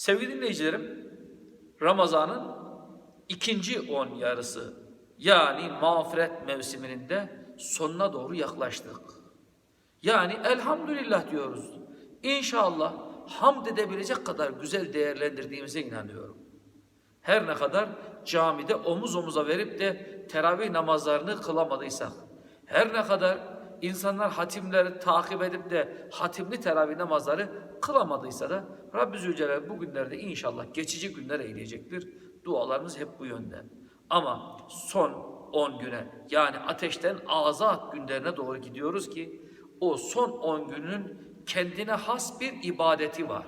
Sevgili dinleyicilerim, Ramazan'ın ikinci on yarısı yani mağfiret mevsiminin de sonuna doğru yaklaştık. Yani elhamdülillah diyoruz. İnşallah hamd edebilecek kadar güzel değerlendirdiğimize inanıyorum. Her ne kadar camide omuz omuza verip de teravih namazlarını kılamadıysak, her ne kadar insanlar hatimleri takip edip de hatimli teravih namazları kılamadıysa da Rabbi Zülcelal bu günlerde inşallah geçici günler eyleyecektir. Dualarımız hep bu yönde. Ama son 10 güne yani ateşten azat günlerine doğru gidiyoruz ki o son 10 günün kendine has bir ibadeti var.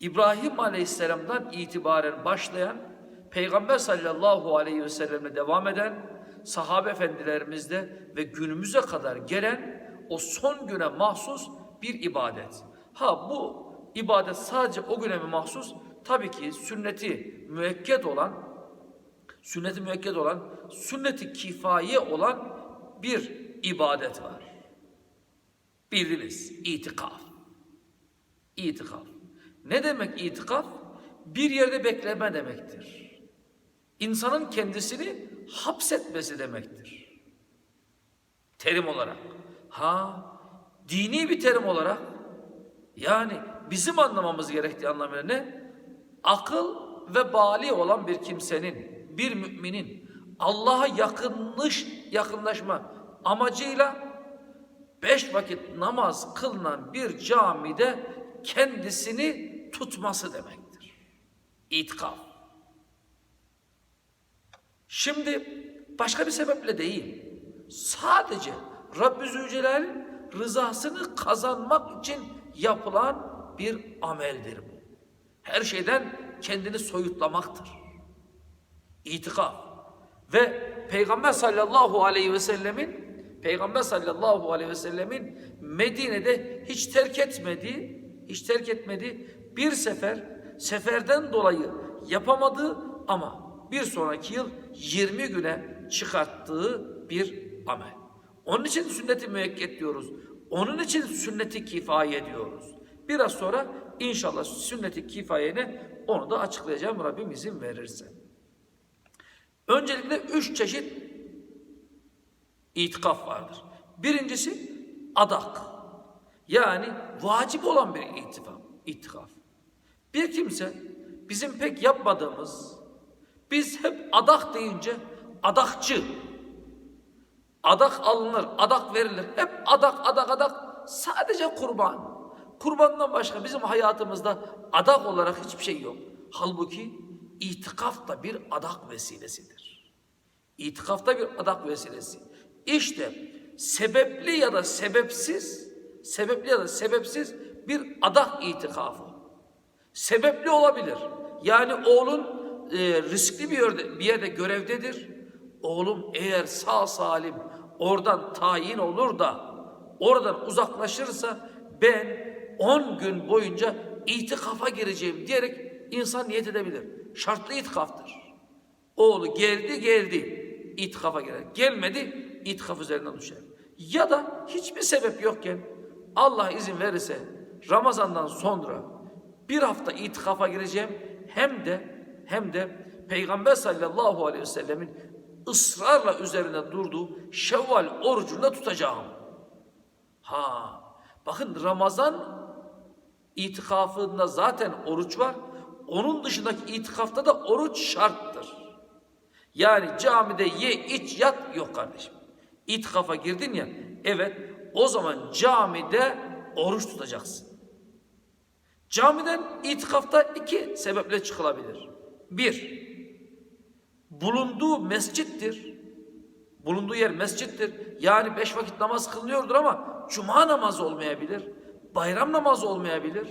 İbrahim Aleyhisselam'dan itibaren başlayan, Peygamber sallallahu aleyhi ve selleme devam eden, sahabe efendilerimizde ve günümüze kadar gelen o son güne mahsus bir ibadet. Ha bu ibadet sadece o güne mi mahsus? Tabii ki sünneti müekket olan, sünneti müekket olan, sünneti kifaye olan bir ibadet var. Bildiniz, itikaf. İtikaf. Ne demek itikaf? Bir yerde bekleme demektir. İnsanın kendisini hapsetmesi demektir. Terim olarak. Ha, dini bir terim olarak yani bizim anlamamız gerektiği anlamıyla ne? Akıl ve bali olan bir kimsenin, bir müminin Allah'a yakınmış, yakınlaşma amacıyla beş vakit namaz kılınan bir camide kendisini tutması demektir. İtikaf. Şimdi başka bir sebeple değil. Sadece Rabbi Zülcelal'in rızasını kazanmak için yapılan bir ameldir bu. Her şeyden kendini soyutlamaktır. İtikaf. Ve Peygamber sallallahu aleyhi ve sellemin Peygamber sallallahu aleyhi ve sellemin Medine'de hiç terk etmediği, hiç terk etmediği bir sefer, seferden dolayı yapamadığı ama bir sonraki yıl 20 güne çıkarttığı bir amel. Onun için sünneti müekket diyoruz. Onun için sünneti kifaye diyoruz. Biraz sonra inşallah sünneti kifayene onu da açıklayacağım Rabbim izin verirse. Öncelikle üç çeşit itikaf vardır. Birincisi adak. Yani vacip olan bir itikaf. itikaf. Bir kimse bizim pek yapmadığımız, biz hep adak deyince adakçı, adak alınır, adak verilir. Hep adak, adak, adak. Sadece kurban. Kurbandan başka bizim hayatımızda adak olarak hiçbir şey yok. Halbuki itikaf da bir adak vesilesidir. İtikaf da bir adak vesilesi. İşte sebepli ya da sebepsiz, sebepli ya da sebepsiz bir adak itikafı. Sebepli olabilir. Yani oğlun e, riskli bir yerde, bir yerde görevdedir. Oğlum eğer sağ salim oradan tayin olur da oradan uzaklaşırsa ben 10 gün boyunca itikafa gireceğim diyerek insan niyet edebilir. Şartlı itikaftır. Oğlu geldi geldi itikafa girer. Gelmedi itikaf üzerinden düşer. Ya da hiçbir sebep yokken Allah izin verirse Ramazan'dan sonra bir hafta itikafa gireceğim hem de hem de Peygamber sallallahu aleyhi ve sellemin ısrarla üzerine durduğu Şevval orucunu da tutacağım. Ha, bakın Ramazan itikafında zaten oruç var. Onun dışındaki itikafta da oruç şarttır. Yani camide ye, iç, yat yok kardeşim. İtikafa girdin ya, evet o zaman camide oruç tutacaksın. Camiden itikafta iki sebeple çıkılabilir. Bir, bulunduğu mescittir. Bulunduğu yer mescittir. Yani beş vakit namaz kılınıyordur ama cuma namazı olmayabilir. Bayram namazı olmayabilir.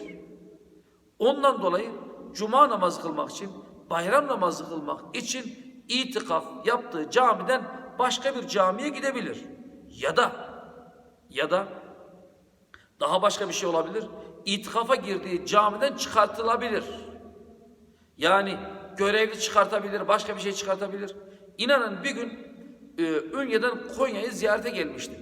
Ondan dolayı cuma namazı kılmak için, bayram namazı kılmak için itikaf yaptığı camiden başka bir camiye gidebilir. Ya da ya da daha başka bir şey olabilir. İtikafa girdiği camiden çıkartılabilir. Yani görevli çıkartabilir, başka bir şey çıkartabilir. İnanın bir gün e, Ünye'den Konya'yı ziyarete gelmiştim.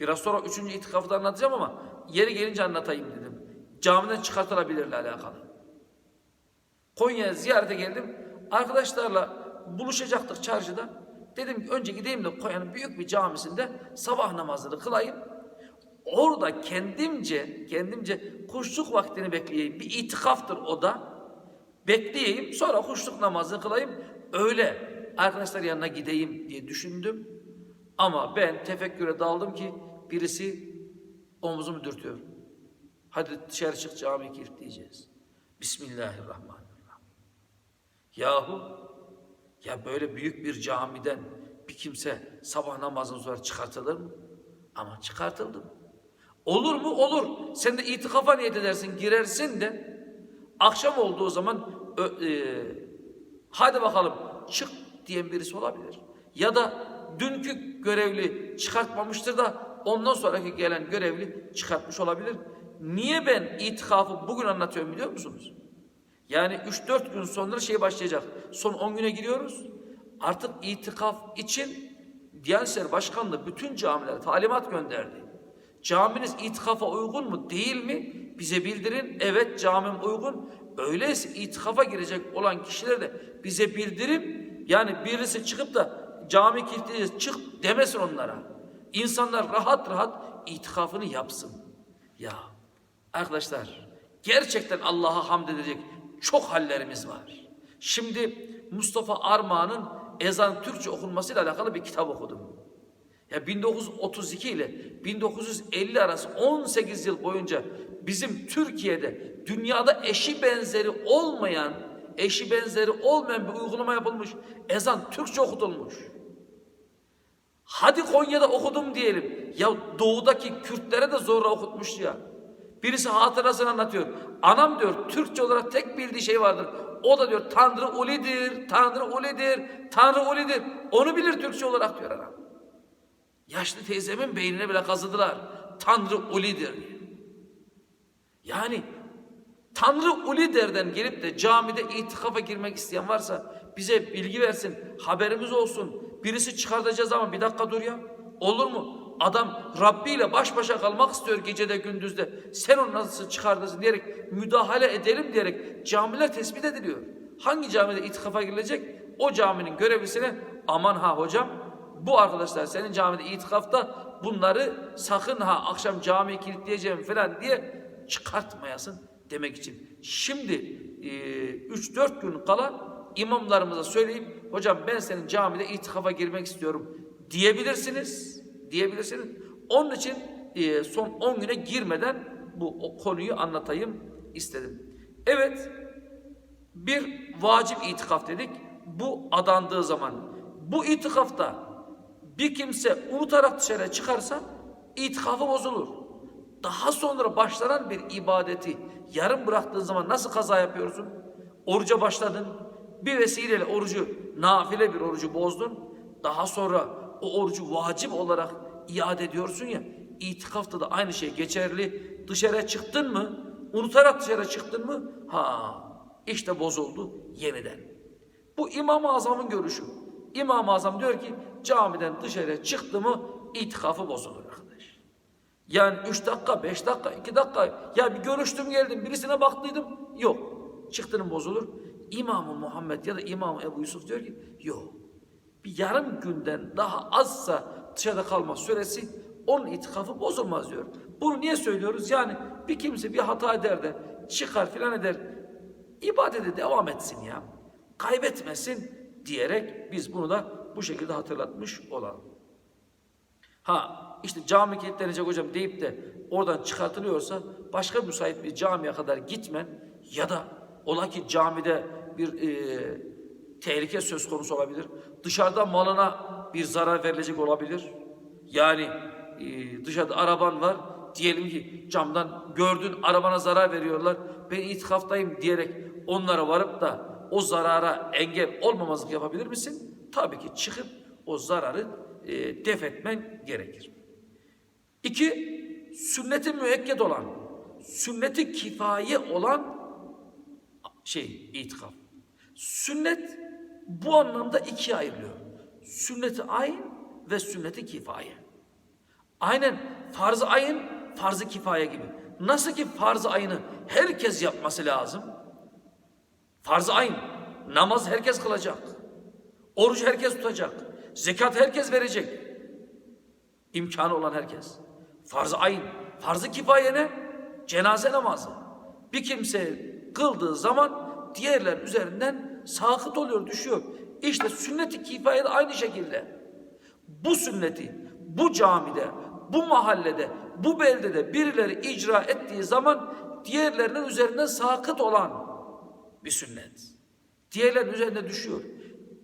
Biraz sonra üçüncü itikafı da anlatacağım ama yeri gelince anlatayım dedim. Camiden çıkartılabilirle alakalı. Konya'ya ziyarete geldim. Arkadaşlarla buluşacaktık çarşıda. Dedim ki önce gideyim de Konya'nın büyük bir camisinde sabah namazını kılayım. Orada kendimce, kendimce kuşluk vaktini bekleyeyim. Bir itikaftır o da. Bekleyeyim sonra kuşluk namazını kılayım. Öyle arkadaşlar yanına gideyim diye düşündüm. Ama ben tefekküre daldım ki birisi omzumu dürtüyor. Hadi dışarı çık camiyi kilitleyeceğiz. Bismillahirrahmanirrahim. Yahu ya böyle büyük bir camiden bir kimse sabah namazından sonra çıkartılır mı? Ama çıkartıldım. Olur mu? Olur. Sen de itikafa niyet edersin, girersin de akşam olduğu zaman e, hadi bakalım çık diyen birisi olabilir. Ya da dünkü görevli çıkartmamıştır da ondan sonraki gelen görevli çıkartmış olabilir. Niye ben itikafı bugün anlatıyorum biliyor musunuz? Yani 3-4 gün sonra şey başlayacak. Son 10 güne giriyoruz. Artık itikaf için Diyanet İşleri Başkanlığı bütün camilere talimat gönderdi. Caminiz itikafa uygun mu değil mi? Bize bildirin. Evet camim uygun. Öyleyse itikafa girecek olan kişiler de bize bildirin. Yani birisi çıkıp da cami kilitleyeceğiz çık demesin onlara. İnsanlar rahat rahat itikafını yapsın. Ya arkadaşlar gerçekten Allah'a hamd edecek çok hallerimiz var. Şimdi Mustafa Armağan'ın ezan Türkçe okunmasıyla alakalı bir kitap okudum. Ya 1932 ile 1950 arası 18 yıl boyunca bizim Türkiye'de dünyada eşi benzeri olmayan, eşi benzeri olmayan bir uygulama yapılmış. Ezan Türkçe okutulmuş. Hadi Konya'da okudum diyelim. Ya doğudaki Kürtlere de zorla okutmuş ya. Birisi hatırasını anlatıyor. Anam diyor Türkçe olarak tek bildiği şey vardır. O da diyor Tanrı ulidir, Tanrı ulidir, Tanrı ulidir. Onu bilir Türkçe olarak diyor anam. Yaşlı teyzemin beynine bile kazıdılar. Tanrı ulidir diye. Yani Tanrı uliderden gelip de camide itikafa girmek isteyen varsa bize bilgi versin, haberimiz olsun. Birisi çıkartacağız ama bir dakika dur ya. Olur mu? Adam Rabbi ile baş başa kalmak istiyor gecede gündüzde. Sen onu nasıl çıkartırsın diyerek müdahale edelim diyerek camiler tespit ediliyor. Hangi camide itikafa girilecek? O caminin görevlisine aman ha hocam bu arkadaşlar senin camide itikafta bunları sakın ha akşam camiyi kilitleyeceğim falan diye çıkartmayasın demek için. Şimdi e, 3-4 gün kala imamlarımıza söyleyip hocam ben senin camide itikafa girmek istiyorum diyebilirsiniz. Diyebilirsiniz. Onun için e, son 10 güne girmeden bu o konuyu anlatayım istedim. Evet bir vacip itikaf dedik. Bu adandığı zaman bu itikafta bir kimse unutarak dışarı çıkarsa itikafı bozulur. Daha sonra başlanan bir ibadeti yarım bıraktığın zaman nasıl kaza yapıyorsun? Oruca başladın. Bir vesileyle orucu, nafile bir orucu bozdun. Daha sonra o orucu vacip olarak iade ediyorsun ya. İtikafta da aynı şey geçerli. Dışarı çıktın mı? Unutarak dışarı çıktın mı? Ha işte bozuldu yeniden. Bu İmam-ı Azam'ın görüşü. İmam-ı Azam diyor ki camiden dışarı çıktı mı itikafı bozulur. Yani üç dakika, beş dakika, iki dakika ya bir görüştüm geldim birisine baktıydım yok. Çıktının bozulur. İmam-ı Muhammed ya da İmam Ebu Yusuf diyor ki yok. Bir yarım günden daha azsa dışarıda kalma süresi onun itikafı bozulmaz diyor. Bunu niye söylüyoruz? Yani bir kimse bir hata eder de çıkar filan eder. ibadete devam etsin ya. Kaybetmesin diyerek biz bunu da bu şekilde hatırlatmış olalım. Ha işte cami kilitlenecek hocam deyip de oradan çıkartılıyorsa başka müsait bir camiye kadar gitmen ya da ola ki camide bir e, tehlike söz konusu olabilir. Dışarıda malına bir zarar verilecek olabilir. Yani e, dışarıda araban var diyelim ki camdan gördün arabana zarar veriyorlar. Ben itikaftayım diyerek onlara varıp da o zarara engel olmamazlık yapabilir misin? Tabii ki çıkıp o zararı e, def etmen gerekir. İki, sünneti müekked olan, sünneti kifaye olan şey itikaf. Sünnet bu anlamda ikiye ayrılıyor. Sünneti ayn ve sünneti kifaye. Aynen farz-ı ayın, farz-ı kifaye gibi. Nasıl ki farz-ı ayını herkes yapması lazım. Farz-ı ayın, namaz herkes kılacak. Oruç herkes tutacak. Zekat herkes verecek. İmkanı olan herkes. Farz-ı ayın, farz-ı kifaye ne? Cenaze namazı. Bir kimse kıldığı zaman diğerler üzerinden sakıt oluyor, düşüyor. İşte sünnet-i kifaye de aynı şekilde. Bu sünneti bu camide, bu mahallede, bu beldede birileri icra ettiği zaman diğerlerinin üzerinden sakıt olan bir sünnet. Diğerlerinin üzerine düşüyor.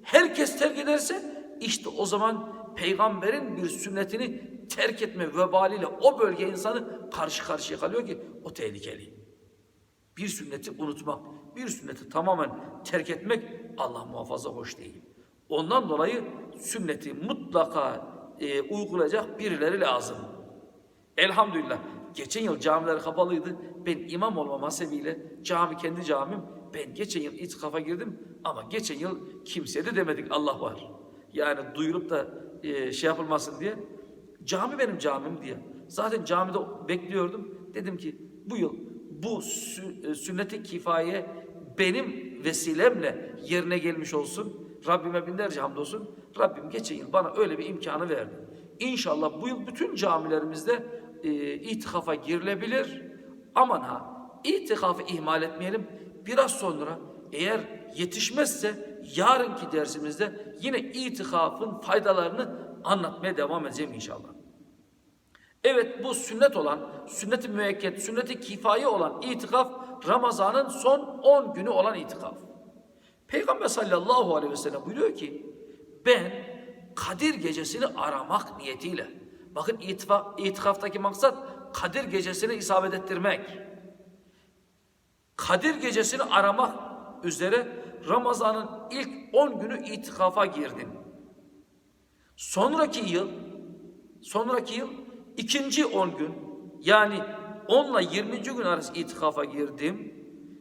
Herkes terk ederse işte o zaman peygamberin bir sünnetini terk etme vebaliyle o bölge insanı karşı karşıya kalıyor ki o tehlikeli. Bir sünneti unutmak, bir sünneti tamamen terk etmek Allah muhafaza hoş değil. Ondan dolayı sünneti mutlaka e, uygulayacak birileri lazım. Elhamdülillah. Geçen yıl camiler kapalıydı. Ben imam olmam hasebiyle cami kendi camim. Ben geçen yıl itikafa girdim ama geçen yıl kimseye de demedik Allah var. Yani duyurup da e, şey yapılmasın diye. Cami benim camim diye. Zaten camide bekliyordum. Dedim ki bu yıl bu e, sünnet-i kifaye benim vesilemle yerine gelmiş olsun. Rabbime binlerce hamdolsun. Rabbim geçen yıl bana öyle bir imkanı verdi. İnşallah bu yıl bütün camilerimizde e, itikafa girilebilir. Aman ha itikafı ihmal etmeyelim. Biraz sonra eğer yetişmezse yarınki dersimizde yine itikafın faydalarını anlatmaya devam edeceğim inşallah. Evet bu sünnet olan, sünnet-i müekket, sünnet-i kifaye olan itikaf Ramazan'ın son 10 günü olan itikaf. Peygamber sallallahu aleyhi ve sellem buyuruyor ki ben Kadir gecesini aramak niyetiyle bakın itifak, itikaftaki maksat Kadir gecesini isabet ettirmek. Kadir gecesini aramak üzere Ramazan'ın ilk 10 günü itikafa girdim. Sonraki yıl sonraki yıl ikinci 10 gün yani 10 ile 20. gün arası itikafa girdim.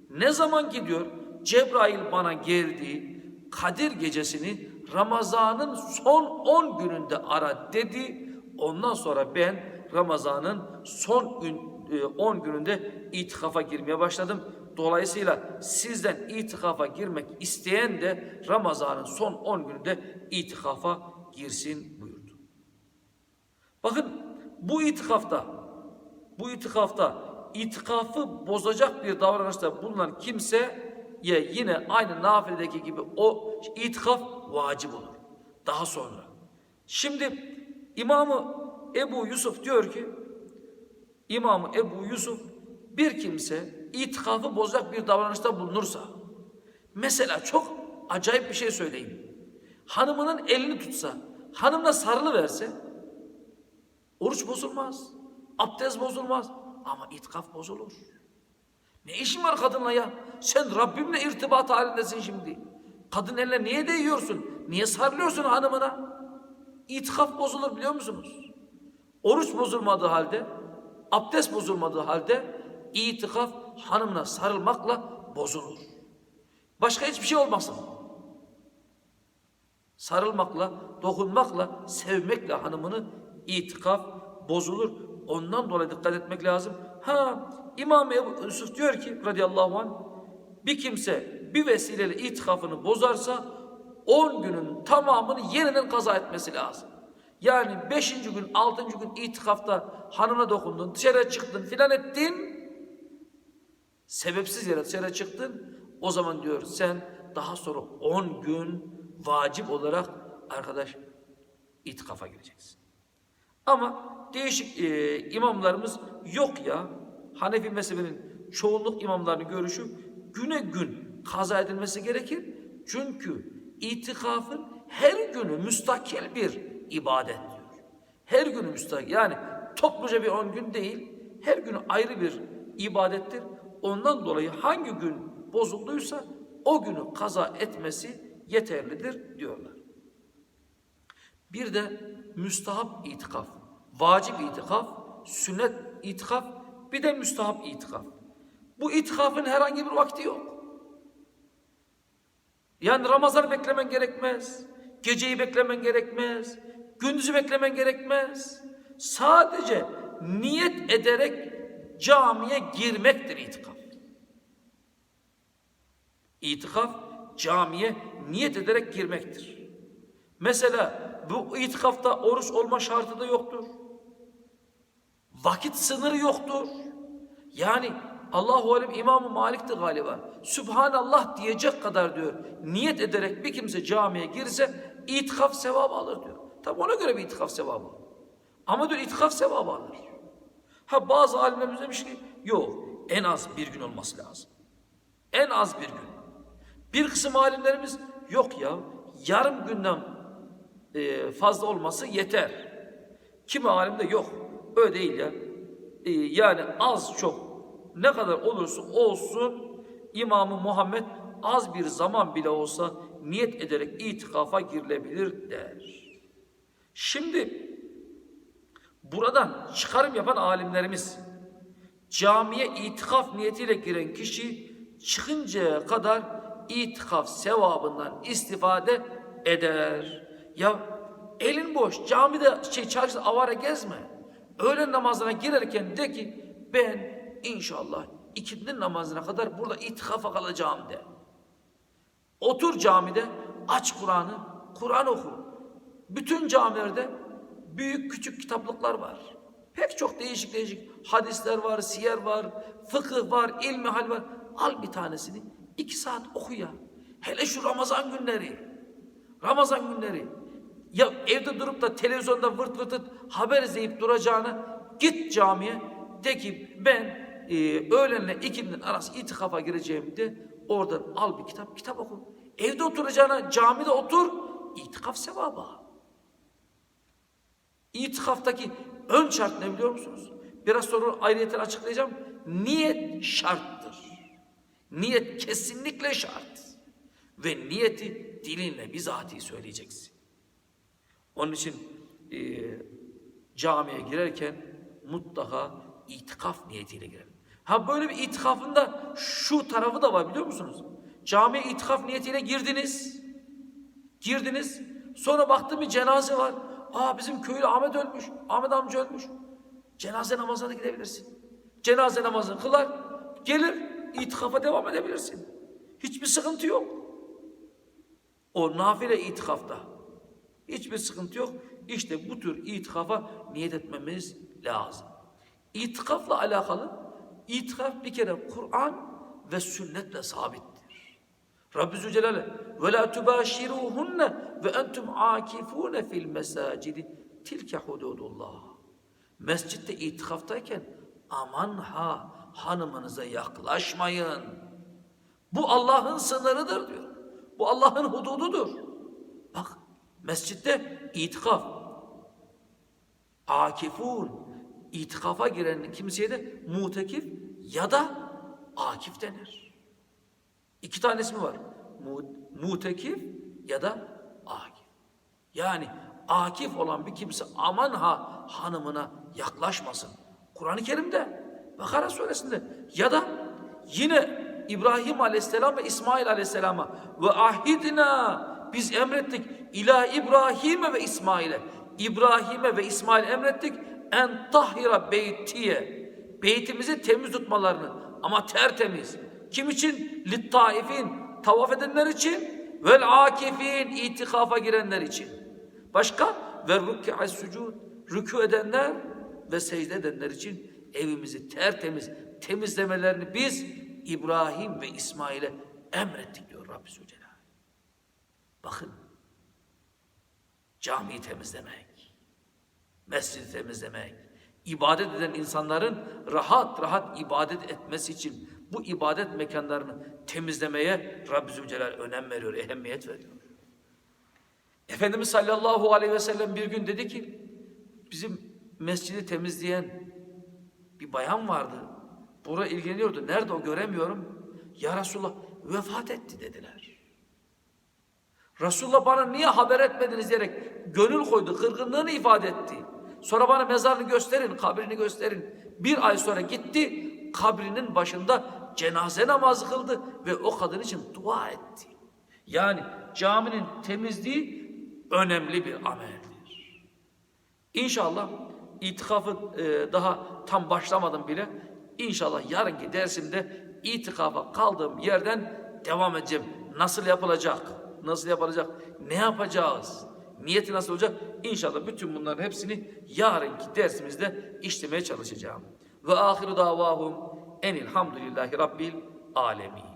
Ne zaman gidiyor? Cebrail bana geldi. Kadir gecesini Ramazan'ın son 10 gününde ara dedi. Ondan sonra ben Ramazan'ın son gün, e, 10 gününde itikafa girmeye başladım. Dolayısıyla sizden itikafa girmek isteyen de Ramazan'ın son 10 gününde itikafa girsin buyurdu. Bakın bu itikafta, bu itikafta itikafı bozacak bir davranışta bulunan kimseye yine aynı nafiledeki gibi o itikaf vacip olur. Daha sonra. Şimdi İmamı Ebu Yusuf diyor ki, İmamı Ebu Yusuf bir kimse itikafı bozacak bir davranışta bulunursa, mesela çok acayip bir şey söyleyeyim. Hanımının elini tutsa, hanımla sarılı verse, oruç bozulmaz, abdest bozulmaz ama itikaf bozulur. Ne işin var kadınla ya? Sen Rabbimle irtibat halindesin şimdi. Kadın eline niye değiyorsun? Niye sarılıyorsun hanımına? İtikaf bozulur biliyor musunuz? Oruç bozulmadığı halde, abdest bozulmadığı halde itikaf hanımına sarılmakla bozulur. Başka hiçbir şey olmasın. Sarılmakla, dokunmakla, sevmekle hanımını itikaf bozulur. Ondan dolayı dikkat etmek lazım. Ha İmam Ebu Yusuf diyor ki radıyallahu anh bir kimse bir vesileyle itikafını bozarsa 10 günün tamamını yeniden kaza etmesi lazım. Yani 5. gün 6. gün itikafta hanına dokundun dışarı çıktın filan ettin sebepsiz yere dışarı çıktın o zaman diyor sen daha sonra 10 gün vacip olarak arkadaş itikafa gireceksin. Ama değişik e, imamlarımız yok ya. Hanefi mezhebinin çoğunluk imamlarının görüşü güne gün kaza edilmesi gerekir. Çünkü itikafın her günü müstakil bir ibadet diyor. Her günü müstakil. Yani topluca bir on gün değil. her gün ayrı bir ibadettir. Ondan dolayı hangi gün bozulduysa o günü kaza etmesi yeterlidir diyorlar. Bir de müstahap itikaf, vacip itikaf, sünnet itikaf, bir de müstahap itikaf. Bu itikafın herhangi bir vakti yok. Yani Ramazan'ı beklemen gerekmez. Geceyi beklemen gerekmez. Gündüzü beklemen gerekmez. Sadece niyet ederek camiye girmektir itikaf. İtikaf camiye niyet ederek girmektir. Mesela bu itikafta oruç olma şartı da yoktur. Vakit sınırı yoktur. Yani Allahu Alem İmam-ı Malik'ti galiba. Sübhanallah diyecek kadar diyor. Niyet ederek bir kimse camiye girse itikaf sevabı alır diyor. Tabi ona göre bir itikaf sevabı. Ama diyor itikaf sevabı alır. Ha bazı alimlerimiz demiş ki yok en az bir gün olması lazım. En az bir gün. Bir kısım alimlerimiz yok ya yarım günden e, fazla olması yeter. Kimi alim de yok öyle değil ya. E, yani az çok ne kadar olursa olsun İmam-ı Muhammed az bir zaman bile olsa niyet ederek itikafa girilebilir der. Şimdi buradan çıkarım yapan alimlerimiz camiye itikaf niyetiyle giren kişi çıkıncaya kadar itikaf sevabından istifade eder. Ya elin boş camide şey çarşıda avara gezme. Öğlen namazına girerken de ki ben inşallah ikindi namazına kadar burada itikafa kalacağım de. Otur camide aç Kur'an'ı, Kur'an oku. Bütün camilerde büyük küçük kitaplıklar var. Pek çok değişik değişik hadisler var, siyer var, fıkıh var, ilmi hal var. Al bir tanesini iki saat oku ya. Hele şu Ramazan günleri. Ramazan günleri. Ya evde durup da televizyonda vırt vırt haber izleyip duracağına git camiye de ki ben e, öğlenle ikindinin arası itikafa gireceğim de oradan al bir kitap kitap oku. Evde oturacağına camide otur itikaf sevabı. İtikaftaki ön şart ne biliyor musunuz? Biraz sonra ayrıyeten açıklayacağım. Niyet şarttır. Niyet kesinlikle şart. Ve niyeti dilinle bizatihi söyleyeceksin. Onun için e, camiye girerken mutlaka itikaf niyetiyle girelim. Ha böyle bir itikafın da şu tarafı da var biliyor musunuz? Camiye itikaf niyetiyle girdiniz. Girdiniz. Sonra baktım bir cenaze var. Aa bizim köylü Ahmet ölmüş. Ahmet amca ölmüş. Cenaze namazına da gidebilirsin. Cenaze namazını kılar. Gelir itikafa devam edebilirsin. Hiçbir sıkıntı yok. O nafile itikafta. Hiçbir sıkıntı yok. İşte bu tür itikafa niyet etmemiz lazım. İtikafla alakalı itikaf bir kere Kur'an ve sünnetle sabittir. Rabbi Zülcelal'e ve la tubâşirûhunne ve entum âkifûne fil mesâcidi tilke hududullah. Mescitte itikaftayken aman ha hanımınıza yaklaşmayın. Bu Allah'ın sınırıdır diyor. Bu Allah'ın hudududur. Mescitte itikaf. Akifun. itikafa giren kimseye de mutekif ya da akif denir. İki tane ismi var. Mu, mutekif ya da akif. Yani akif olan bir kimse aman ha hanımına yaklaşmasın. Kur'an-ı Kerim'de Bakara suresinde ya da yine İbrahim aleyhisselam ve İsmail aleyhisselama ve ahidina biz emrettik ila İbrahim'e ve İsmail'e. İbrahim'e ve İsmail emrettik. En tahira beytiye. Beytimizi temiz tutmalarını. Ama tertemiz. Kim için? Littaifin. Tavaf edenler için. Vel akifin itikafa girenler için. Başka? Ve rükû'as sucud rükû edenler ve secde edenler için evimizi tertemiz temizlemelerini biz İbrahim ve İsmail'e emrettik diyor Rabbi Zülcelal. Bakın camiyi temizlemek, mescidi temizlemek, ibadet eden insanların rahat rahat ibadet etmesi için bu ibadet mekanlarını temizlemeye Rabbi Zülcelal önem veriyor, ehemmiyet veriyor. Efendimiz sallallahu aleyhi ve sellem bir gün dedi ki bizim mescidi temizleyen bir bayan vardı. Bura ilgileniyordu. Nerede o göremiyorum. Ya Resulallah vefat etti dediler. Resulullah bana niye haber etmediniz diyerek gönül koydu, kırgınlığını ifade etti. Sonra bana mezarını gösterin, kabrini gösterin. Bir ay sonra gitti, kabrinin başında cenaze namazı kıldı ve o kadın için dua etti. Yani caminin temizliği önemli bir ameldir. İnşallah itikafı e, daha tam başlamadım bile. İnşallah yarınki dersimde itikafa kaldığım yerden devam edeceğim. Nasıl yapılacak? Nasıl yapılacak? Ne yapacağız? Niyeti nasıl olacak? İnşallah bütün bunların hepsini yarınki dersimizde işlemeye çalışacağım. Ve ahiru davahum enilhamdülillahi rabbil alemin.